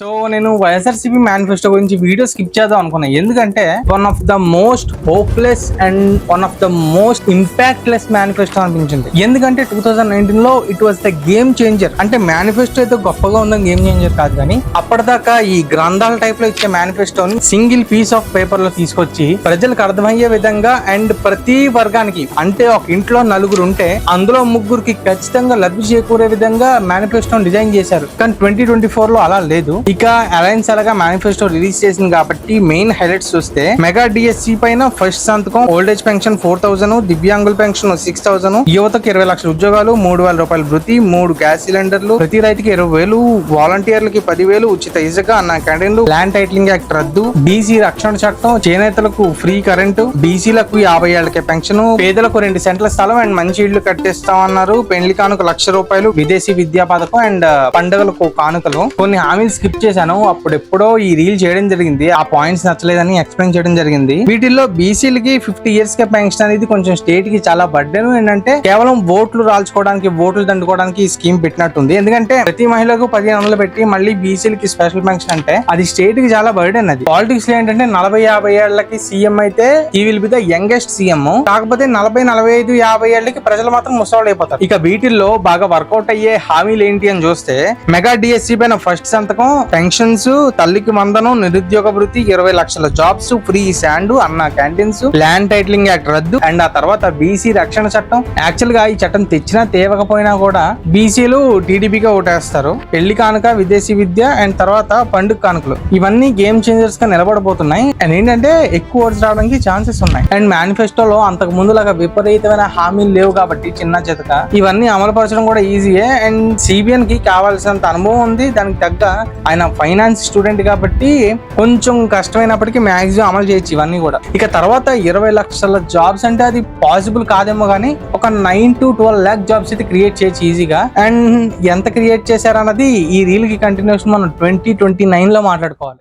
So నేను YSRCP manifesto గురించి video skip చేద్దాం అనుకున్నా. ఎందుకంటే one of the most hopeless and one of the most impactless manifesto అనిపించింది. ఎందుకంటే టూ థౌజండ్ నైన్టీన్లో it was the game changer అంటే మేనిఫెస్టో అయితే గొప్పగా ఉందని గేమ్ చేంజర్ కాదు కానీ అప్పటిదాకా ఈ గ్రంథాల టైప్లో ఇచ్చే మేనిఫెస్టోని సింగిల్ పీస్ ఆఫ్ పేపర్లో తీసుకొచ్చి ప్రజలకు అర్థమయ్యే విధంగా అండ్ ప్రతి వర్గానికి అంటే ఒక ఇంట్లో నలుగురు ఉంటే అందులో ముగ్గురికి ఖచ్చితంగా లబ్ధి చేకూరే విధంగా మేనిఫెస్టోని డిజైన్ చేశారు. కానీ ట్వంటీ ట్వంటీ ఫోర్లో అలా లేదు. ఇక అలయన్స్ అలాగా మేనిఫెస్టో రిలీజ్ చేసింది కాబట్టి మెయిన్ హైలైట్స్ చూస్తే మెగా డిఎస్సి పైన ఫస్ట్ సంతకం old age pension four thousand దివ్యాంగుల పెన్షన్ సిక్స్ థౌసండ్ యువతకు ఇరవై లక్షల ఉద్యోగాలు మూడు వేల రూపాయల వృత్తి మూడు గ్యాస్ సిలిండర్లు ప్రతి రైతుకి ఇరవై వేలు వాలంటీర్లకి పదివేలు ఉచిత ఇసుక అన్న క్యాంటీన్లు ల్యాండ్ టైటిలింగ్ యాక్ట్ రద్దు బీసీ రక్షణ చట్టం చేనేతలకు ఫ్రీ కరెంటు బీసీలకు యాభై ఏళ్ళకే పెన్షన్ పేదలకు రెండు సెంట్ల స్థలం అండ్ మంచి ఇళ్ళు కట్టిస్తామన్నారు పెళ్ళి కానుక లక్ష రూపాయలు విదేశీ విద్యా పథకం అండ్ పండుగలకు కానుకలు. కొన్ని హామీలు స్కిప్ చేశాను. అప్పుడు ఎప్పుడో ఈ రీల్ చేయడం జరిగింది. ఆ పాయింట్స్ నచ్చలేదని ఎక్స్ప్లెయిన్ చేయడం జరిగింది. వీటిల్లో బీసీలకి ఫిఫ్టీ ఇయర్స్ కే పెన్షన్ అనేది కొంచెం స్టేట్కి చాలా బర్డెన్ ఏంటంటే కేవలం ఓట్లు రాల్చుకోవడానికి ఓట్లు దండుకోవడానికి ఈ స్కీమ్ పెట్టినట్టుంది. ఎందుకంటే ప్రతి మహిళకు పదిహేను వందలు పెట్టి మళ్ళీ బీసీలకి స్పెషల్ పెన్షన్ అంటే అది స్టేట్కి చాలా బర్డెన్ అది. పాలిటిక్స్లో ఏంటంటే నలభై యాభై ఏళ్ళకి సీఎం అయితే ఈ will be the youngest CM కాకపోతే నలభై నలభై ఐదు యాభై ఏళ్ళకి ప్రజలు మాత్రం ముసవాళ్ళు అయిపోతారు. ఇక వీటిల్లో బాగా వర్కౌట్ అయ్యే హామీలు ఏంటి అని చూస్తే మెగా డిఎస్సి పైన ఫస్ట్ సంతకం పెన్షన్స్ తల్లికి మందనం నిరుద్యోగ వృత్తి ఇరవై లక్షల jobs free sand Anna canteens land titling act రద్దు అండ్ ఆ తర్వాత బీసీ రక్షణ చట్టం. యాక్చువల్గా ఈ చట్టం తెచ్చినా తేవకపోయినా కూడా బీసీలు టీడీపీగా ఓటేస్తారు. పెళ్ళి కానుక విదేశీ విద్య అండ్ తర్వాత పండుగ కానుకలు. ఇవన్నీ గేమ్ చేంజర్స్గా నిలబడబోతున్నాయి. అండ్ ఏంటంటే ఎక్కువ ఓట్స్ రావడానికి ఛాన్సెస్ ఉన్నాయి. అండ్ మేనిఫెస్టోలో అంతకు ముందు లాగా విపరీతమైన హామీలు లేవు కాబట్టి చిన్న చితక. ఇవన్నీ అమలుపరచడం కూడా ఈజీయే. అండ్ సిబిఎన్కి కావాల్సినంత అనుభవం ఉంది. దానికి తగ్గ ఆయన ఫైనాన్స్ స్టూడెంట్ కాబట్టి కొంచెం కష్టమైనప్పటికీ మాక్సిమం అమలు చేయొచ్చు ఇవన్నీ కూడా. ఇక తర్వాత ఇరవై లక్షల జాబ్స్ అంటే అది పాసిబుల్ కాదేమో కానీ ఒక nine to twelve lakh jobs అయితే క్రియేట్ చేయొచ్చు ఈజీగా. అండ్ ఎంత క్రియేట్ చేశారన్నది ఈ రీల్కి కంటిన్యూషన్ మనం ట్వంటీ ట్వంటీ నైన్లో మాట్లాడుకోవాలి.